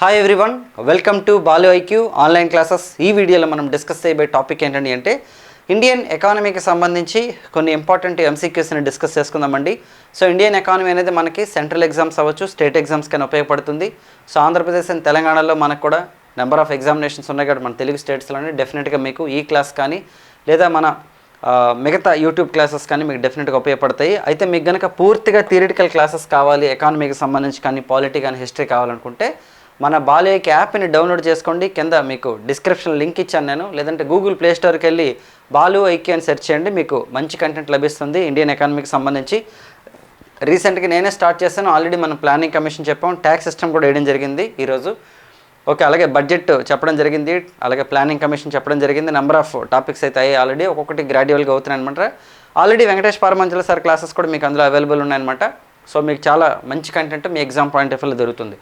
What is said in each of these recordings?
Hi everyone welcome to Balu IQ online classes ఈ వీడియోలో మనం డిస్కస్ చేయబోయే టాపిక్ ఏంటండి అంటే ఇండియన్ ఎకానమీకి సంబంధించి కొన్ని ఇంపార్టెంట్ ఎంసీక్యూస్ని డిస్కస్ చేసుకుందామండి. సో ఇండియన్ ఎకానమీ అనేది మనకి సెంట్రల్ ఎగ్జామ్స్ అవ్వచ్చు స్టేట్ ఎగ్జామ్స్ కానీ ఉపయోగపడుతుంది. సో ఆంధ్రప్రదేశ్ అండ్ తెలంగాణలో మనకు కూడా నెంబర్ ఆఫ్ ఎగ్జామినేషన్స్ ఉన్నాయి కాబట్టి మన తెలుగు స్టేట్స్లోనే డెఫినెట్గా మీకు ఈ క్లాస్ కానీ లేదా మన మిగతా యూట్యూబ్ క్లాసెస్ కానీ మీకు డెఫినెట్గా ఉపయోగపడతాయి. అయితే మీకు కనుక పూర్తిగా థియరిటికల్ క్లాసెస్ కావాలి ఎకానమీకి సంబంధించి కానీ పాలిటీ కానీ హిస్టరీ కావాలనుకుంటే మన బాలయ్యకి యాప్ని డౌన్లోడ్ చేసుకోండి. కింద మీకు డిస్క్రిప్షన్ లింక్ ఇచ్చాను నేను. లేదంటే గూగుల్ ప్లే స్టోర్కి వెళ్ళి బాలు ఐక్యూ అని సెర్చ్ చేయండి. మీకు మంచి కంటెంట్ లభిస్తుంది ఇండియన్ ఎకానమీకి సంబంధించి. రీసెంట్గా నేనే స్టార్ట్ చేశాను. ఆల్రెడీ మనం ప్లానింగ్ కమిషన్ చెప్పాం. ట్యాక్స్ సిస్టమ్ కూడా వేయడం జరిగింది ఈరోజు. ఓకే అలాగే బడ్జెట్ చెప్పడం జరిగింది. అలాగే ప్లానింగ్ కమిషన్ చెప్పడం జరిగింది. నెంబర్ ఆఫ్ టాపిక్స్ అయితే అయ్యాయి ఆల్రెడీ. ఒక్కొక్కటి గ్రాడ్యువల్గా అవుతున్నాయి అనమాట already Venkatesh Paramanjala sir classes కూడా మీకు అందులో అవైలబుల్ ఉన్నాయన్నమాట. సో మీకు చాలా మంచి కంటెంట్ మీ ఎగ్జామ్ పాయింట్ ఆఫ్ వ్యూలో దొరుకుతుంది.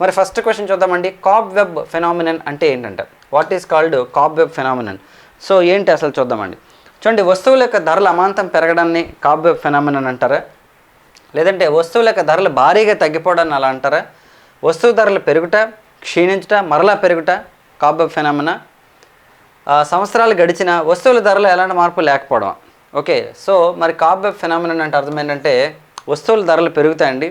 మరి ఫస్ట్ క్వశ్చన్ చూద్దామండి. కాప్ వెబ్ ఫెనామినన్ అంటే ఏంటంట? What is called cobweb phenomenon so ఏంటి అసలు చూద్దామండి. చూడండి వస్తువుల యొక్క ధరలు అమాంతం పెరగడాన్ని కాబ్ వెబ్ ఫెనామినన్ అంటారా? లేదంటే వస్తువుల యొక్క ధరలు భారీగా తగ్గిపోవడాన్ని అలా అంటారా? వస్తువు ధరలు పెరుగుట క్షీణించుట మరలా పెరుగుట కాబ్ ఫెనామినా సంవత్సరాలు గడిచిన వస్తువుల ధరలు ఎలాంటి మార్పు లేకపోవడం. ఓకే సో మరి కాబ్ ఫెనామినన్ అంటే అర్థం ఏంటంటే వస్తువుల ధరలు పెరుగుతాయండి.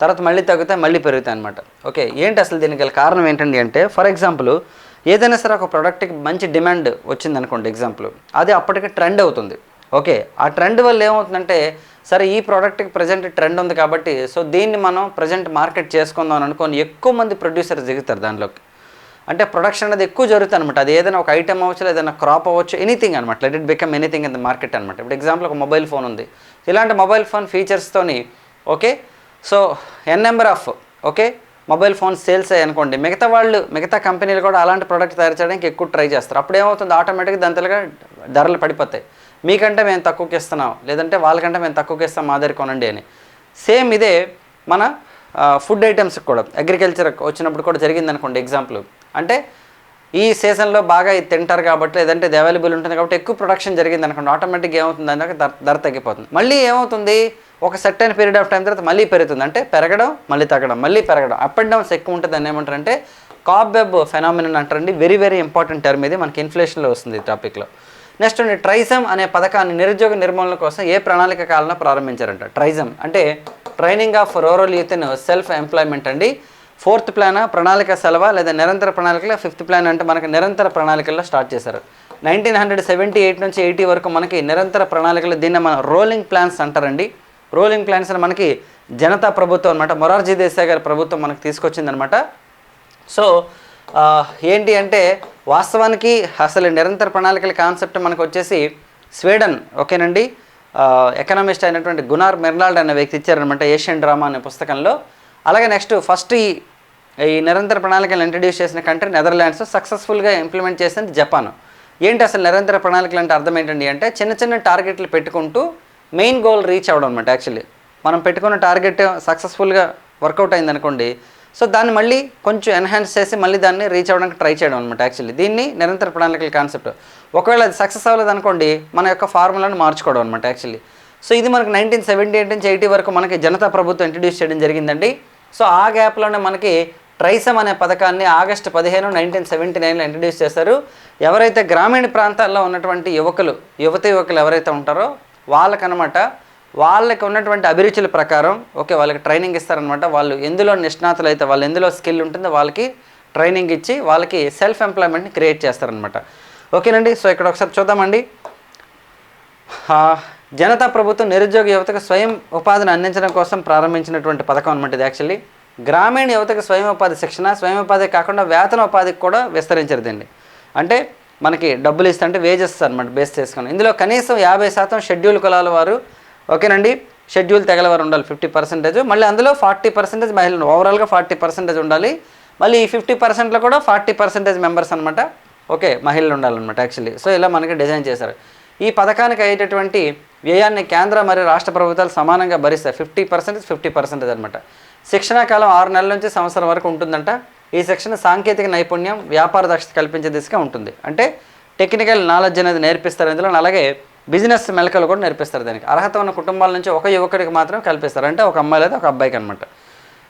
తర్వాత మళ్ళీ తగ్గుతాయి మళ్ళీ పెరుగుతాయి అనమాట ఓకే ఏంటి అసలు దీనికి గల కారణం ఏంటండి అంటే ఫర్ ఎగ్జాంపుల్ ఏదైనా సరే ఒక ప్రోడక్ట్కి మంచి డిమాండ్ వచ్చింది అనుకోండి ఎగ్జాంపుల్ అది అప్పటికి ట్రెండ్ అవుతుంది. ఓకే ఆ ట్రెండ్ వల్ల ఏమవుతుందంటే సరే ఈ ప్రోడక్ట్కి ప్రజెంట్ ట్రెండ్ ఉంది కాబట్టి సో దీన్ని మనం ప్రజెంట్ మార్కెట్ చేసుకుందాం అని అనుకొని ఎక్కువ మంది ప్రొడ్యూసర్స్ దిగుతారు దానిలోకి. అంటే ప్రొడక్షన్ అనేది ఎక్కువ జరుగుతుంది అనమాట అది ఏదైనా ఒక ఐటమ్ అవ్వచ్చు ఏదైనా క్రాప్ అవ్వచ్చు ఎనీథింగ్ అనమాట let it become anything in the market అనమాట ఇప్పుడు ఎగ్జాంపుల్ ఒక మొబైల్ ఫోన్ ఉంది. ఇలాంటి mobile phone ఫీచర్స్తోని okay so n number of okay mobile phone sales అయ్యాయి అనుకోండి మిగతా వాళ్ళు మిగతా కంపెనీలు కూడా అలాంటి ప్రోడక్ట్ తయారు చేయడానికి ఎక్కువ ట్రై చేస్తారు. అప్పుడు ఏమవుతుంది? ఆటోమేటిక్గా దాంతలుగా ధరలు పడిపోతాయి. మీకంటే మేము తక్కువకి ఇస్తున్నాం. లేదంటే వాళ్ళకంటే మేము తక్కువకి ఇస్తాం మా దగ్గర కొనండి అని. సేమ్ ఇదే మన ఫుడ్ ఐటమ్స్కి కూడా. అగ్రికల్చర్ వచ్చినప్పుడు కూడా జరిగింది అనుకోండి ఎగ్జాంపుల్ అంటే ఈ సీజన్లో బాగా ఇది తింటారు కాబట్టి లేదంటే ఇది అవైలబుల్ ఉంటుంది కాబట్టి ఎక్కువ ప్రొడక్షన్ జరిగింది అనుకోండి ఆటోమేటిక్గా ఏమవుతుంది? అంటే ధర ధర తగ్గిపోతుంది. మళ్ళీ ఏమవుతుంది? ఒక సెట్ అయిన పీరియడ్ ఆఫ్ టైం తర్వాత మళ్ళీ పెరుగుతుంది. అంటే పెరగడం మళ్ళీ తగ్గడం మళ్ళీ పెరగడం. అప్ అండ్ డౌన్స్ ఎక్కువ ఉంటుంది అని ఏమంటారంటే కాప్ వెబ్ ఫెనామినన్ అంటారండి. వెరీ వెరీ ఇంపార్టెంట్ టర్మ్ ఇది. మనకి ఇన్ఫ్లేషన్లో వస్తుంది ఈ టాపిక్లో నెక్స్ట్ అండి ట్రైజమ్ అనే పథకాన్ని నిరుద్యోగ నిర్మూలన కోసం ఏ ప్రణాళిక కాలంలో ప్రారంభించారంట? ట్రైజమ్ అంటే training of rural youth in self employment అండి. ఫోర్త్ ప్లానా ప్రణాళిక సెలవా లేదా నిరంతర ప్రణాళికలో? ఫిఫ్త్ ప్లాన్ అంటే మనకి నిరంతర ప్రణాళికల్లో స్టార్ట్ చేశారు. నైన్టీన్ హండ్రెడ్ సెవెంటీ ఎయిట్ నుంచి ఎయిటీ వరకు మనకి నిరంతర ప్రణాళికలు దీన్ని మన రోలింగ్ ప్లాన్స్ అంటారండి. రోలింగ్ ప్లాన్స్ అని మనకి జనతా ప్రభుత్వం అనమాట మొరార్జీ దేశాయ్ గారి ప్రభుత్వం మనకి తీసుకొచ్చిందనమాట సో ఏంటి అంటే వాస్తవానికి అసలు నిరంతర ప్రణాళికల కాన్సెప్ట్ మనకు వచ్చేసి స్వీడన్ ఓకేనండి? ఎకనామిస్ట్ అయినటువంటి గునార్ మెర్నాల్డ్ అనే వ్యక్తి ఇచ్చారనమాట ఏషియన్ డ్రామా అనే పుస్తకంలో. అలాగే నెక్స్ట్ ఫస్ట్ ఈ ఈ నిరంతర ప్రణాళికలు ఇంట్రడ్యూస్ చేసిన కంట్రీ నెదర్లాండ్స్ సక్సెస్ఫుల్గా ఇంప్లిమెంట్ చేసింది జపాన్. ఏంటి అసలు నిరంతర ప్రణాళికలు అంటే అర్థం ఏంటండి అంటే చిన్న చిన్న టార్గెట్లు పెట్టుకుంటూ మెయిన్ గోల్ రీచ్ అవ్వడం అనమాట యాక్చువల్లీ మనం పెట్టుకున్న టార్గెట్ సక్సెస్ఫుల్గా వర్కౌట్ అయింది అనుకోండి సో దాన్ని మళ్ళీ కొంచెం ఎన్హాన్స్ చేసి మళ్ళీ దాన్ని రీచ్ అవ్వడానికి ట్రై చేయడం అనమాట యాక్చువల్లీ దీన్ని నిరంతర ప్రణాళికల కాన్సెప్ట్ ఒకవేళ అది సక్సెస్ అవ్వలేదు అనుకోండి మన యొక్క ఫార్ములాను మార్చుకోవడం అనమాట యాక్చువల్లీ సో ఇది మనకి నైన్టీన్ సెవెంటీ ఎయిట్ నుంచి ఎయిటీ వరకు మనకి జనతా ప్రభుత్వం ఇంట్రడ్యూస్ చేయడం జరిగిందండి. సో ఆ గ్యాప్లోనే మనకి ట్రైసమ్ అనే పథకాన్ని ఆగస్టు పదిహేను నైన్టీన్ సెవెంటీ నైన్లో ఇంట్రడ్యూస్ చేశారు. ఎవరైతే గ్రామీణ ప్రాంతాల్లో ఉన్నటువంటి యువకులు యువత యువకులు ఎవరైతే ఉంటారో వాళ్ళకనమాట వాళ్ళకి ఉన్నటువంటి అభిరుచుల ప్రకారం ఓకే వాళ్ళకి ట్రైనింగ్ ఇస్తారనమాట. వాళ్ళు ఎందులో నిష్ణాతులు అయితే వాళ్ళు ఎందులో స్కిల్ ఉంటుందో వాళ్ళకి ట్రైనింగ్ ఇచ్చి వాళ్ళకి సెల్ఫ్ ఎంప్లాయ్మెంట్ని క్రియేట్ చేస్తారనమాట. ఓకేనండి సో ఇక్కడ ఒకసారి చూద్దామండి. జనతా ప్రభుత్వం నిరుద్యోగ యువతకు స్వయం ఉపాధిని అందించడం కోసం ప్రారంభించినటువంటి పథకం అనమాట ఇది యాక్చువల్లీ గ్రామీణ యువతకు స్వయం ఉపాధి శిక్షణ స్వయం ఉపాధి కాకుండా వేతన ఉపాధికి కూడా విస్తరించదండి అంటే మనకి డబ్బులు ఇస్తా అంటే వేజెస్ అనమాట బేస్ చేసుకుని. ఇందులో కనీసం యాభై శాతం షెడ్యూల్ కులాల వారు. ఓకేనండి? షెడ్యూల్ తెగల వారు ఉండాలి. ఫిఫ్టీ పర్సెంటేజ్ మళ్ళీ అందులో ఫార్టీ పర్సెంటేజ్ మహిళలు ఓవరాల్గా ఫార్టీ పర్సెంటేజ్ ఉండాలి. మళ్ళీ ఈ ఫిఫ్టీ పర్సెంట్లో కూడా ఫార్టీ పర్సెంటేజ్ మెంబర్స్ అనమాట ఓకే మహిళలు ఉండాలన్నమాట యాక్చువల్లీ సో ఇలా మనకి డిజైన్ చేశారు. ఈ పథకానికి అయ్యేటటువంటి వ్యయాన్ని కేంద్ర మరియు రాష్ట్ర ప్రభుత్వాలు సమానంగా భరిస్తాయి. ఫిఫ్టీ పర్సెంట్ ఫిఫ్టీ పర్సెంటేజ్ అనమాట శిక్షణా కాలం ఆరు నెలల నుంచి సంవత్సరం వరకు ఉంటుందంట. ఈ శిక్షణ సాంకేతిక నైపుణ్యం వ్యాపార దక్షత కల్పించే దిశగా ఉంటుంది. అంటే టెక్నికల్ నాలెడ్జ్ అనేది నేర్పిస్తారు ఇందులో అలాగే బిజినెస్ మెలకలు కూడా నేర్పిస్తారు దానికి. అర్హత ఉన్న కుటుంబాల నుంచి ఒక యువకుడికి మాత్రం కల్పిస్తారు. అంటే ఒక అమ్మాయి లేదా ఒక అబ్బాయికి అనమాట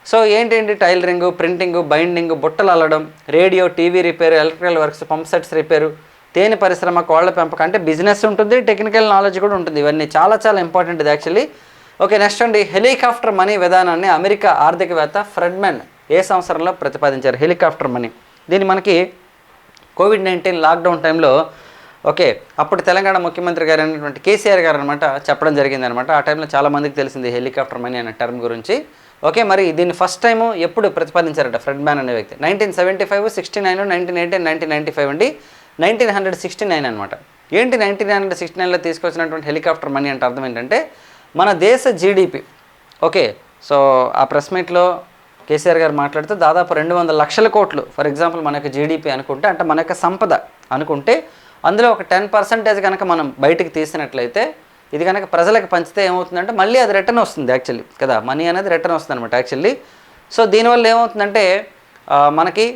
సో ఏంటేంటి టైలరింగ్ ప్రింటింగ్ బైండింగ్ బుట్టలు అల్లడం radio TV repair electrical works pump sets repair తేనె పరిశ్రమ కోళ్ళ పెంపకం అంటే బిజినెస్ ఉంటుంది టెక్నికల్ నాలెడ్జ్ కూడా ఉంటుంది. ఇవన్నీ చాలా చాలా ఇంపార్టెంట్ ఇది యాక్చువల్లీ ఓకే నెక్స్ట్ అండి. హెలికాప్టర్ మనీ విధానాన్ని అమెరికా ఆర్థికవేత్త ఫ్రెడ్మెన్ ఏ సంవత్సరంలో ప్రతిపాదించారు? హెలికాప్టర్ మనీ దీన్ని మనకి కోవిడ్ నైన్టీన్ లాక్డౌన్ టైంలో ఓకే అప్పుడు తెలంగాణ ముఖ్యమంత్రి గారు అయినటువంటి కేసీఆర్ గారు అనమాట చెప్పడం జరిగింది అనమాట ఆ టైంలో చాలా మందికి తెలిసింది హెలికాప్టర్ మనీ అనే టర్మ్ గురించి. ఓకే మరి దీన్ని ఫస్ట్ టైం ఎప్పుడు ప్రతిపాదించారట ఫ్రెడ్ మ్యాన్ అనే వ్యక్తి? Nineteen seventy five sixty nine nineteen eighteen nineteen ninety five అండి. నైన్టీన్ హండ్రెడ్ సిక్స్టీ నైన్ అనమాట ఏంటి నైన్టీన్ హండ్రెడ్ సిక్స్టీ నైన్లో తీసుకొచ్చినటువంటి హెలికాప్టర్ మనీ అంటే అర్థం ఏంటంటే మన దేశ జీడిపి ఓకే సో ఆ ప్రెస్ మీట్లో కేసీఆర్ గారు మాట్లాడుతూ దాదాపు రెండు వందల లక్షల కోట్లు ఫర్ ఎగ్జాంపుల్ మన యొక్క జీడిపి అనుకుంటే అంటే మన యొక్క సంపద అనుకుంటే అందులో ఒక టెన్ పర్సెంటేజ్ కనుక మనం బయటికి తీసినట్లయితే ఇది కనుక ప్రజలకు పంచితే ఏమవుతుందంటే మళ్ళీ అది రిటర్న్ వస్తుంది యాక్చువల్లీ కదా? మనీ అనేది రిటర్న్ వస్తుంది అనమాట యాక్చువల్లీ. సో దీనివల్ల ఏమవుతుందంటే మనకి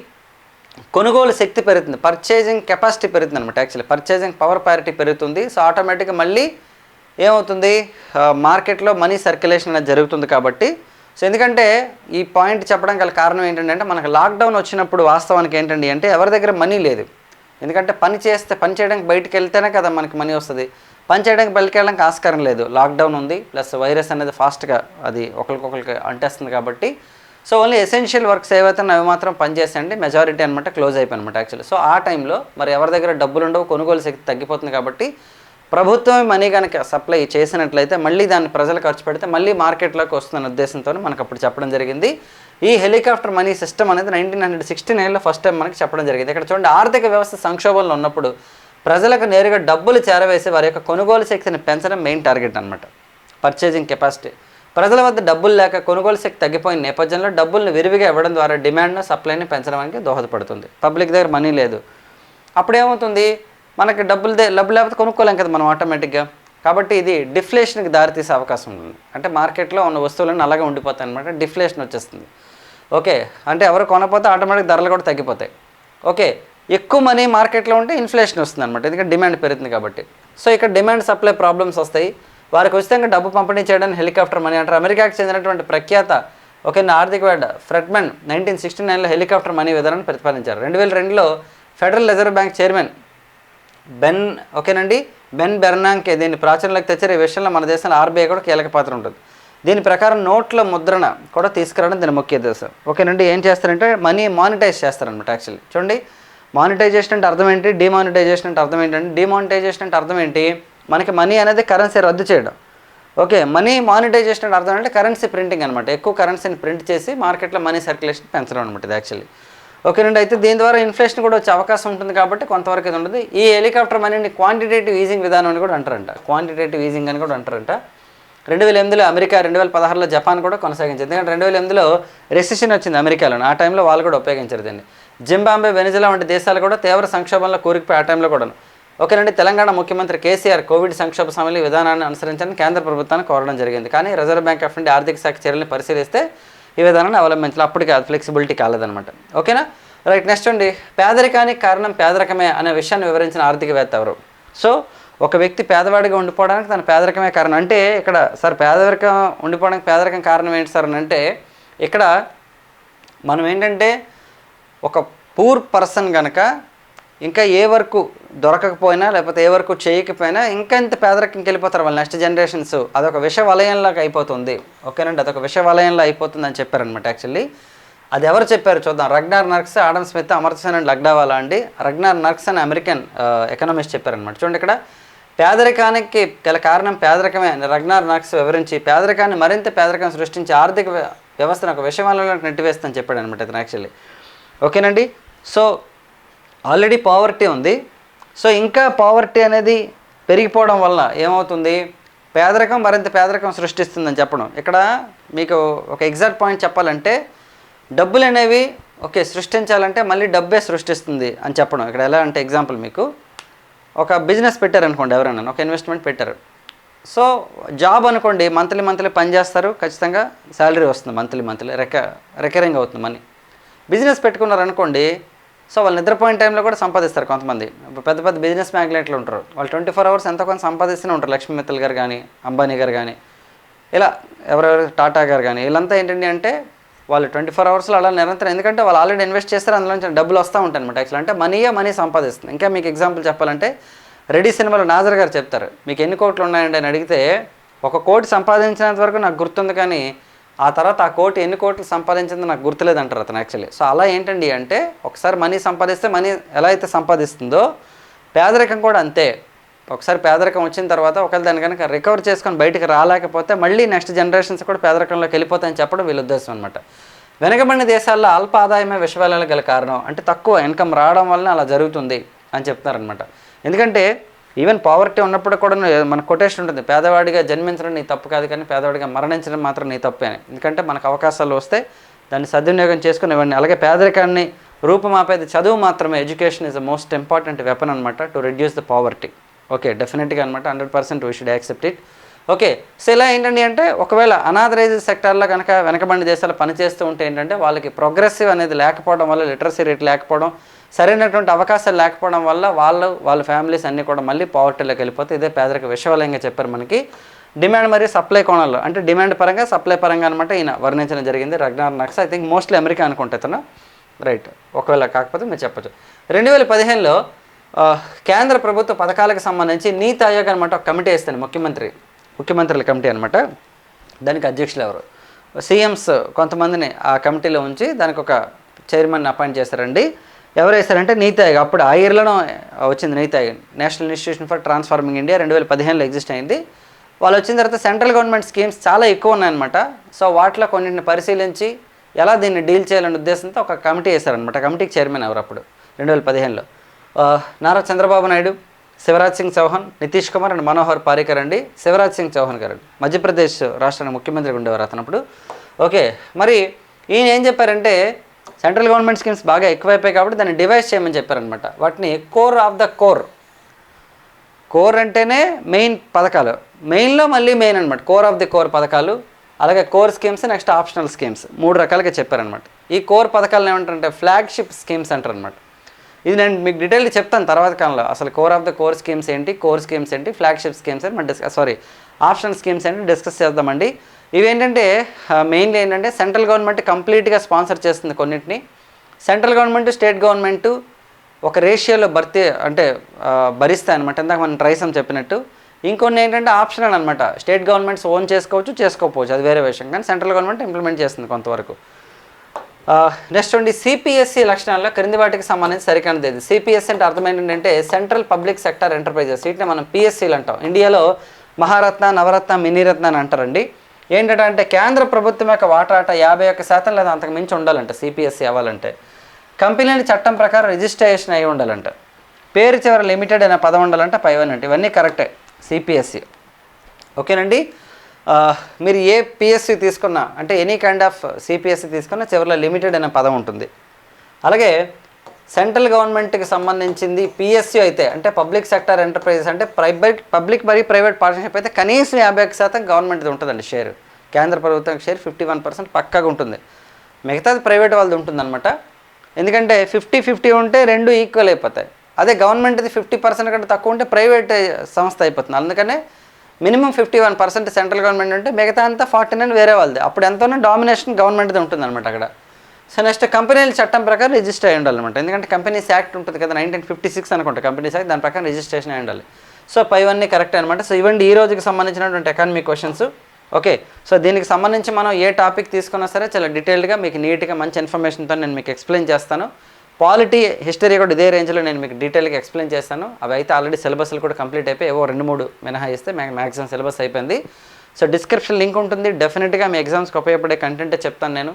కొనుగోలు శక్తి పెరుగుతుంది. పర్చేజింగ్ కెపాసిటీ పెరుగుతుంది అనమాట యాక్చువల్లీ పర్చేజింగ్ పవర్ పారిటీ పెరుగుతుంది. సో ఆటోమేటిక్గా మళ్ళీ ఏమవుతుంది? మార్కెట్లో మనీ సర్క్యులేషన్ అనేది జరుగుతుంది కాబట్టి. సో ఎందుకంటే ఈ పాయింట్ చెప్పడం గల కారణం ఏంటంటే అంటే మనకు లాక్డౌన్ వచ్చినప్పుడు వాస్తవానికి ఏంటండి అంటే ఎవరి దగ్గర మనీ లేదు. ఎందుకంటే పని చేస్తే పని చేయడానికి బయటకు వెళ్తేనే కదా మనకి మనీ వస్తుంది. పని చేయడానికి బయటకు వెళ్ళడానికి ఆస్కారం లేదు. లాక్డౌన్ ఉంది ప్లస్ వైరస్ అనేది ఫాస్ట్గా అది ఒకరికొకరికి అంటేస్తుంది కాబట్టి. సో ఓన్లీ ఎసెన్షియల్ వర్క్స్ ఏవైతే అవి మాత్రం పనిచేసండి మెజారిటీ అనమాట క్లోజ్ అయిపోయి అనమాట యాక్చువల్లీ. సో ఆ టైంలో మరి ఎవరి దగ్గర డబ్బులు ఉండవు కొనుగోలు శక్తి తగ్గిపోతుంది కాబట్టి ప్రభుత్వం మనీ కనుక సప్లై చేసినట్లయితే మళ్ళీ దాన్ని ప్రజలు ఖర్చు పెడితే మళ్ళీ మార్కెట్లోకి వస్తున్న ఉద్దేశంతో మనకు అప్పుడు చెప్పడం జరిగింది. ఈ హెలికాప్టర్ మనీ సిస్టమ్ అనేది నైన్టీన్ హండ్రెడ్ సిక్స్టీ నైన్లో ఫస్ట్ టైం మనకి చెప్పడం జరిగింది. ఇక్కడ చూడండి ఆర్థిక వ్యవస్థ సంక్షోభంలో ఉన్నప్పుడు ప్రజలకు నేరుగా డబ్బులు చేరవేసి వారి యొక్క కొనుగోలు శక్తిని పెంచడం మెయిన్ టార్గెట్ అనమాట పర్చేజింగ్ కెపాసిటీ. ప్రజల వద్ద డబ్బులు లేక కొనుగోలు శక్తి తగ్గిపోయిన నేపథ్యంలో డబ్బుల్ని విరివిగా ఇవ్వడం ద్వారా డిమాండ్ను సప్లైని పెంచడానికి దోహదపడుతుంది. పబ్లిక్ దగ్గర మనీ లేదు. అప్పుడేమవుతుంది? మనకి డబ్బులు దే- డబ్బులు లేకపోతే కొనుక్కోలేం కదా మనం ఆటోమేటిక్గా. కాబట్టి ఇది డిఫ్లేషన్కి దారితీసే అవకాశం ఉంటుంది అంటే మార్కెట్లో ఉన్న వస్తువులన్నీ అలాగే ఉండిపోతాయి అనమాట డిఫ్లేషన్ వచ్చేస్తుంది. ఓకే. అంటే ఎవరు కొనకపోతే ఆటోమేటిక్ ధరలు కూడా తగ్గిపోతాయి. ఓకే. ఎక్కువ మనీ మార్కెట్లో ఉంటే ఇన్ఫ్లేషన్ వస్తుంది అనమాట ఎందుకంటే డిమాండ్ పెరుగుతుంది కాబట్టి. సో ఇక్కడ డిమాండ్ సప్లై ప్రాబ్లమ్స్ వస్తాయి. వారికి ఉచితంగా డబ్బు పంపిణీ చేయడానికి హెలికాప్టర్ మనీ అంటారు. అమెరికాకు చెందినటువంటి ప్రఖ్యాత ఓకే ఆర్థికవేత్త ఫ్రెడ్మెన్ నైన్టీన్ సిక్స్టీ నైన్లో హెలికాప్టర్ మనీ విధానాన్ని ప్రతిపాదించారు. రెండు వేల రెండులో Federal Reserve Bank chairman Ben ఓకేనండి? బెన్ బెర్నాంకే దీన్ని ప్రాచుర్యంలోకి తెచ్చారు. ఈ విషయంలో మన దేశంలో ఆర్బీఐ కూడా కీలక పాత్ర ఉంటుంది. దీని ప్రకారం నోట్ల ముద్రణ కూడా తీసుకురావడం దీని ముఖ్య ఉద్దేశం. ఓకేనండి ఏం చేస్తారంటే మనీ మానిటైజ్ చేస్తారనమాట యాక్చువల్లీ. చూడండి మానిటైజేషన్ అంటే అర్థం ఏంటి? డిమానిటైజేషన్ అంటే అర్థం ఏంటంటే డిమానిటైజేషన్ అంటే అర్థం ఏంటి? మనకి మనీ అనేది కరెన్సీ రద్దు చేయడం. ఓకే మనీ మానిటైజేషన్ అంటే అర్థం అంటే కరెన్సీ ప్రింటింగ్ అనమాట ఎక్కువ కరెన్సీని ప్రింట్ చేసి మార్కెట్లో మనీ సర్క్యులేషన్ పెంచడం అనమాట ఇది యాక్చువల్లీ ఓకేనండి అయితే దీని ద్వారా ఇన్ఫ్లేషన్ కూడా వచ్చే అవకాశం ఉంటుంది కాబట్టి కొంతవరకు ఇది ఉంటుంది ఈ హెలికాప్టర్ మనీని క్వాంటిటేటివ్ ఈజింగ్ విధానం అని కూడా అంటారంట. క్వాంటిటేటివ్ ఈజింగ్ అని కూడా అంటారంట. రెండు వేల ఎనిమిదిలో అమెరికా రెండు వేల పదహారులో జపాన్ కూడా కొనసాగించింది. ఎందుకంటే రెండు వేల ఎనిమిదిలో రెసిషన్ వచ్చింది అమెరికాలో ఆ టైంలో వాళ్ళు కూడా ఉపయోగించారు దీన్ని. జింబాంబే వెనిజులా వంటి దేశాలు కూడా తీవ్ర సంక్షోభంలో కూరికిపోయి ఆ టైంలో కూడా ఓకేనండి తెలంగాణ ముఖ్యమంత్రి కేసీఆర్ కోవిడ్ సంక్షోభ సమయంలో విధానాన్ని అనుసరించాలని కేంద్ర ప్రభుత్వాన్ని కోరడం జరిగింది. కానీ రిజర్వ్ బ్యాంక్ ఆఫ్ ఇండియా ఆర్థిక శాఖ చర్యలను పరిశీలిస్తే ఈ విధానాన్ని అవలంబించాలి. అప్పటికి అది ఫ్లెక్సిబిలిటీ కాలేదన్నమాట. ఓకేనా? రైట్ నెక్స్ట్ అండి. పేదరికానికి కారణం పేదరికమే అనే విషయాన్ని వివరించిన ఆర్థికవేత్త ఎవరు? సో ఒక వ్యక్తి పేదవాడిగా ఉండిపోవడానికి తన పేదరికమే కారణం. అంటే ఇక్కడ సార్ పేదరికం ఉండిపోవడానికి పేదరికం కారణం ఏంటి సార్? అని అంటే ఇక్కడ మనం ఏంటంటే ఒక పూర్ పర్సన్ కనుక ఇంకా ఏ వరకు దొరకకపోయినా లేకపోతే ఏ వరకు చేయకపోయినా ఇంకా ఇంత పేదరికంకి వెళ్ళిపోతారు వాళ్ళు నెక్స్ట్ జనరేషన్స్. అదొక విష వలయంలాగా అయిపోతుంది. ఓకేనండి? అదొక విష వలయంలో అయిపోతుంది అని చెప్పారనమాట యాక్చువల్లీ. అది ఎవరు చెప్పారు చూద్దాం. Ragnar Nurkse Adam Smith Amartya Sen and Lakdawala అండి? రగ్నార్ నర్క్స్ అని అమెరికన్ ఎకనామిస్ట్ చెప్పారనమాట చూడండి ఇక్కడ. పేదరికానికి గల కారణం పేదరికమే. అని రగ్నార్ నర్క్స్ వివరించి పేదరికాన్ని మరింత పేదరికం సృష్టించి ఆర్థిక వ్యవస్థను ఒక విషయంలో నెట్టివేస్తుందని చెప్పాడు అనమాట ఇతను యాక్చువల్లీ. ఓకేనండి? సో ఆల్రెడీ పావర్టీ ఉంది. సో ఇంకా పావర్టీ అనేది పెరిగిపోవడం వల్ల ఏమవుతుంది? పేదరికం మరింత పేదరికం సృష్టిస్తుందని చెప్పడం. ఇక్కడ మీకు ఒక ఎగ్జాక్ట్ పాయింట్ చెప్పాలంటే డబ్బులు అనేవి ఓకే సృష్టించాలంటే మళ్ళీ డబ్బే సృష్టిస్తుంది అని చెప్పడం. ఇక్కడ ఎలా అంటే ఎగ్జాంపుల్ మీకు. ఒక బిజినెస్ పెట్టారనుకోండి ఎవరైనా ఒక ఇన్వెస్ట్మెంట్ పెట్టారు. సో జాబ్ అనుకోండి మంత్లీ మంత్లీ పని చేస్తారు ఖచ్చితంగా శాలరీ వస్తుంది మంత్లీ మంత్లీ రెక రికరింగ్ అవుతుంది మనీ బిజినెస్ పెట్టుకున్నారు అనుకోండి సో వాళ్ళు నిద్రపోయిన టైంలో కూడా సంపాదిస్తారు కొంతమంది. పెద్ద పెద్ద బిజినెస్ మ్యాగ్నెట్లు ఉంటారు. వాళ్ళు ట్వంటీ ఫోర్ అవర్స్ ఎంత కొంత సంపాదిస్తూనే ఉంటారు. లక్ష్మీ మిత్తల్ గారు కానీ అంబానీ గారు కానీ ఇలా ఎవరెవరు టాటా గారు కానీ వీళ్ళంతా ఏంటండి అంటే వాళ్ళు ట్వంటీ ఫోర్ అవర్స్లో అలా నిరంతరం ఎందుకంటే వాళ్ళు ఆల్రెడీ ఇన్వెస్ట్ చేస్తారు. అందులో నుంచి డబ్బులు వస్తూ ఉంటాయి అనమాట యాక్చువల్ అంటే మనీయే మనీ సంపాదిస్తుంది. ఇంకా మీకు ఎగ్జాంపుల్ చెప్పాలంటే రెడీ సినిమాలో నాజర్ గారు చెప్తారు. మీకు ఎన్ని కోట్లు ఉన్నాయండి అని అడిగితే ఒక కోటి సంపాదించినంత వరకు నాకు గుర్తుంది కానీ ఆ తర్వాత ఆ కోటి ఎన్ని కోట్లు సంపాదించిందో నాకు గుర్తులేదు అంటారు అతను యాక్చువల్లీ సో అలా ఏంటండి అంటే ఒకసారి మనీ సంపాదిస్తే మనీ ఎలా అయితే సంపాదిస్తుందో పేదరికం కూడా అంతే. ఒకసారి పేదరికం వచ్చిన తర్వాత ఒకవేళ దాన్ని కనుక రికవర్ చేసుకొని బయటికి రాలేకపోతే మళ్ళీ నెక్స్ట్ జనరేషన్స్ కూడా పేదరికంలోకి వెళ్ళిపోతాయని చెప్పడం వీళ్ళ ఉద్దేశం అనమాట వెనకబడిన దేశాల్లో అల్ప ఆదాయమే విషవాలాలు గల కారణం. అంటే తక్కువ ఇన్కమ్ రావడం వలన అలా జరుగుతుంది అని చెప్తున్నారనమాట ఎందుకంటే ఈవెన్ పావర్టీ ఉన్నప్పుడు కూడా మన కొటేషన్ ఉంటుంది పేదవాడిగా జన్మించడం నీ తప్పు కాదు కానీ పేదవాడిగా మరణించడం మాత్రం నీ తప్పే అని. ఎందుకంటే మనకు అవకాశాలు వస్తే దాన్ని సద్వినియోగం చేసుకుని ఇవన్నీ అలాగే పేదరికాన్ని రూపమాపేది చదువు మాత్రమే. Education is the most important weapon అనమాట to reduce the poverty okay డెఫినెట్గా అనమాట hundred percent we should accept it okay so ఇలా ఏంటండి అంటే ఒకవేళ అనాథరైజ్ సెక్టార్లో కనుక వెనకబడిన దేశాలు పనిచేస్తూ ఉంటే ఏంటంటే వాళ్ళకి ప్రోగ్రెసివ్ అనేది లేకపోవడం వల్ల లిటరసీ రేట్ లేకపోవడం సరైనటువంటి అవకాశాలు లేకపోవడం వల్ల వాళ్ళు వాళ్ళ ఫ్యామిలీస్ అన్నీ కూడా మళ్ళీ పావర్టీలోకి వెళ్ళిపోతే ఇదే పేదరిక విషవలయంగా చెప్పారు మనకి. డిమాండ్ మరియు సప్లై కోణంలో అంటే డిమాండ్ పరంగా సప్లై పరంగా అనమాట ఈయన వర్ణించడం జరిగింది Ragnar Nurkse. I think mostly America అనుకుంటే తను రైట్ ఒకవేళ కాకపోతే మీరు చెప్పచ్చు. రెండు వేల పదిహేనులో కేంద్ర ప్రభుత్వ పథకాలకు సంబంధించి నీతి ఆయోగ్ అనమాట ఒక కమిటీ వేస్తాను ముఖ్యమంత్రి ముఖ్యమంత్రుల కమిటీ అనమాట దానికి అధ్యక్షులు ఎవరు? సీఎంస్ కొంతమందిని ఆ కమిటీలో ఉంచి దానికి ఒక చైర్మన్ అపాయింట్ చేశారండి. ఎవరు వేశారంటే నీతి ఆయోగ్ అప్పుడు ఆ వచ్చింది NITI Aayog national institution for transforming India రెండు వేల పదిహేనులో ఎగ్జిస్ట్ అయింది. వాళ్ళు వచ్చిన తర్వాత సెంట్రల్ గవర్నమెంట్ స్కీమ్స్ చాలా ఎక్కువ ఉన్నాయన్నమాట. సో వాటిలో కొన్నింటిని పరిశీలించి ఎలా దీన్ని డీల్ చేయాలనే ఉద్దేశంతో ఒక కమిటీ వేశారనమాట కమిటీకి చైర్మన్ ఎవరు అప్పుడు? రెండు వేల పదిహేనులో నారా చంద్రబాబు నాయుడు శివరాజ్ సింగ్ చౌహాన్ నితీష్ కుమార్ అండ్ మనోహర్ పారికర్ అండి. శివరాజ్ సింగ్ చౌహాన్ గారు మధ్యప్రదేశ్ రాష్ట్రానికి ముఖ్యమంత్రిగా ఉండేవారు అతనప్పుడు ఓకే మరి ఈయన ఏం చెప్పారంటే సెంట్రల్ గవర్నమెంట్ స్కీమ్స్ బాగా ఎక్కువైపోయాయి కాబట్టి దాన్ని డివైస్ చేయమని చెప్పారనమాట వాటిని core of the core core అంటేనే మెయిన్ పథకాలు. మెయిన్లో మళ్ళీ మెయిన్ అనమాట కోర్ ఆఫ్ ది కోర్ పథకాలు అలాగే core schemes next optional schemes మూడు రకాలుగా చెప్పారనమాట ఈ కోర్ పథకాలను ఏమంటారంటే ఫ్లాగ్షిప్ స్కీమ్స్ అంటారనమాట ఇది నేను మీకు డీటెయిల్గా చెప్తాను తర్వాత కాలంలో. అసలు core of the core schemes ఏంటి? కోర్ స్కీమ్స్ ఏంటి? ఫ్లాగ్షిప్ స్కీమ్స్ ఏంటి మనం డిస్కస్ సారీ ఆప్షనల్ స్కీమ్స్ ఏంటి? డిస్కస్ చేద్దామండి. ఇవేంటంటే మెయిన్లీ ఏంటంటే సెంట్రల్ గవర్నమెంట్ కంప్లీట్గా స్పాన్సర్ చేస్తుంది కొన్నింటిని. సెంట్రల్ గవర్నమెంట్ స్టేట్ గవర్నమెంట్ ఒక రేషియోలో భర్తీ అంటే భరిస్తాయి అనమాట ఇందాక మనం ట్రైసం చెప్పినట్టు. ఇంకొన్ని ఏంటంటే ఆప్షనల్ అనమాట స్టేట్ గవర్నమెంట్స్ ఓన్ చేసుకోవచ్చు చేసుకోకపోవచ్చు. అది వేరే విషయం. కానీ సెంట్రల్ గవర్నమెంట్ ఇంప్లిమెంట్ చేస్తుంది కొంతవరకు. నెక్స్ట్ ఉండి సిపిఎస్సి లక్షణాల్లో క్రింది వాటికి సంబంధించి సరికానిది ఇది సిపిఎస్సి అంటే అర్థం ఏంటంటే సెంట్రల్ పబ్లిక్ సెక్టర్ ఎంటర్ప్రైజెస్ వీటిని మనం పిఎస్సీలు అంటాం. ఇండియాలో మహారత్న నవరత్న మినీరత్న అని అంటారండి. ఏంటంటే కేంద్ర ప్రభుత్వం యొక్క వాటాట యాభై ఒక్క శాతం లేదా అంతకు మించి ఉండాలంట సిపిఎస్సి అవ్వాలంటే. కంపెనీని చట్టం ప్రకారం రిజిస్ట్రేషన్ అయి ఉండాలంట. పేరు చివర లిమిటెడ్ అనే పదం ఉండాలంటే పైవన్ అంటే. ఇవన్నీ కరెక్టే సిపిఎస్సి ఓకేనండి? మీరు ఏ పిఎస్సి తీసుకున్నా అంటే ఎనీ కైండ్ ఆఫ్ సిపిఎస్సి తీసుకున్నా చివరిలో లిమిటెడ్ అనే పదం ఉంటుంది. అలాగే సెంట్రల్ గవర్నమెంట్కి సంబంధించింది పిఎస్సి అయితే అంటే పబ్లిక్ సెక్టర్ ఎంటర్ప్రైజెస్ అంటే ప్రైవేట్ పబ్లిక్ మరియు ప్రైవేట్ పార్ట్నర్షిప్ అయితే కనీసం యాభై ఒక శాతం గవర్నమెంట్ది ఉంటుందండి షేర్. కేంద్ర ప్రభుత్వం షేర్ ఫిఫ్టీ వన్ పర్సెంట్ పక్కాగా ఉంటుంది. మిగతాది ప్రైవేట్ వాళ్ళది ఉంటుందన్నమాట. ఎందుకంటే ఫిఫ్టీ ఫిఫ్టీ ఉంటే రెండు ఈక్వల్ అయిపోతాయి. అదే గవర్నమెంట్ది ఫిఫ్టీ పర్సెంట్ కంటే తక్కువ ఉంటే ప్రైవేట్ సంస్థ అయిపోతుంది. అందుకనే minimum fifty one percent central government ఉంటే మిగతా అంతా ఫార్టీ నైన్ వేరే వాళ్ళది. అప్పుడు ఎంతోనో డామినేషన్ గవర్నమెంట్ది ఉంటుంది అనమాట అక్కడ. సో నెక్స్ట్ కంపెనీల చట్టం ప్రకారం రిజిస్టర్ అయి ఉండాలన్నమాట ఎందుకంటే కంపెనీస్ యాక్ట్ ఉంటుంది కదా నైన్టీన్ ఫిఫ్టీ సిక్స్ అనుకుంటా కంపెనీస్ యాక్ట్ దాని ప్రకారం రిజిస్ట్రేషన్ అయి ఉండాలి. సో పైవన్నీ కరెక్ట్ అనమాట సో ఇవన్నీ ఈ రోజుకి సంబంధించినటువంటి ఎకానమీ క్వశ్చన్స్ ఓకే సో దీనికి సంబంధించి మనం ఏ టాపిక్ తీసుకున్నా సరే చాలా డీటెయిల్డ్గా మీకు నీట్గా మంచి ఇన్ఫర్మేషన్తో నేను మీకు ఎక్స్ప్లెయిన్ చేస్తాను. పాలిటీ హిస్టరీ కూడా ఇదే రేంజ్లో నేను మీకు డీటెయిల్గా ఎక్స్ప్లెయిన్ చేస్తాను. అవి అయితే ఆల్రెడీ సిలబస్లు కూడా కంప్లీట్ అయిపోయి ఏవో రెండు మూడు మినహాయిస్తే మ్యా మ్యాక్సిమం సిలబస్ అయిపోయింది. సో డిస్క్రిప్షన్ లింక్ ఉంటుంది. డెఫినెట్గా మీ ఎగ్జామ్స్కి ఉపయోగపడే కంటెంటే చెప్తాను నేను.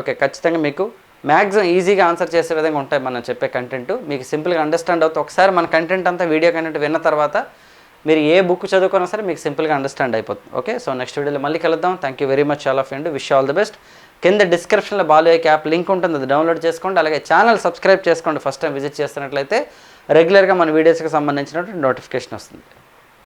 ఓకే ఖచ్చితంగా మీకు మ్యాక్సిమం ఈజీగా ఆన్సర్ చేసే విధంగా ఉంటాయి మనం చెప్పే కంటెంట్ మీకు సింపుల్గా అండర్స్టాండ్ అవుతుంది ఒకసారి మన కంటెంట్ అంతా వీడియో కంటెంట్ విన్న తర్వాత మీరు ఏ బుక్ చదువుకున్నా సరే మీకు సింపుల్గా అండర్స్టాండ్ అయిపోతుంది. ఓకే సో నెక్స్ట్ వీడియోలో మళ్ళీ కలుద్దాం. Thank you very much all of and wish all the best కింద డిస్క్రిప్షన్లో బాలోయక్ యాప్ లింక్ ఉంటుంది అది డౌన్లోడ్ చేసుకోండి. అలాగే ఛానల్ సబ్స్క్రైబ్ చేసుకోండి ఫస్ట్ టైం విజిట్ చేస్తున్నట్లయితే రెగ్యులర్గా మన వీడియోస్కి సంబంధించినటువంటి నోటిఫికేషన్ వస్తుంది.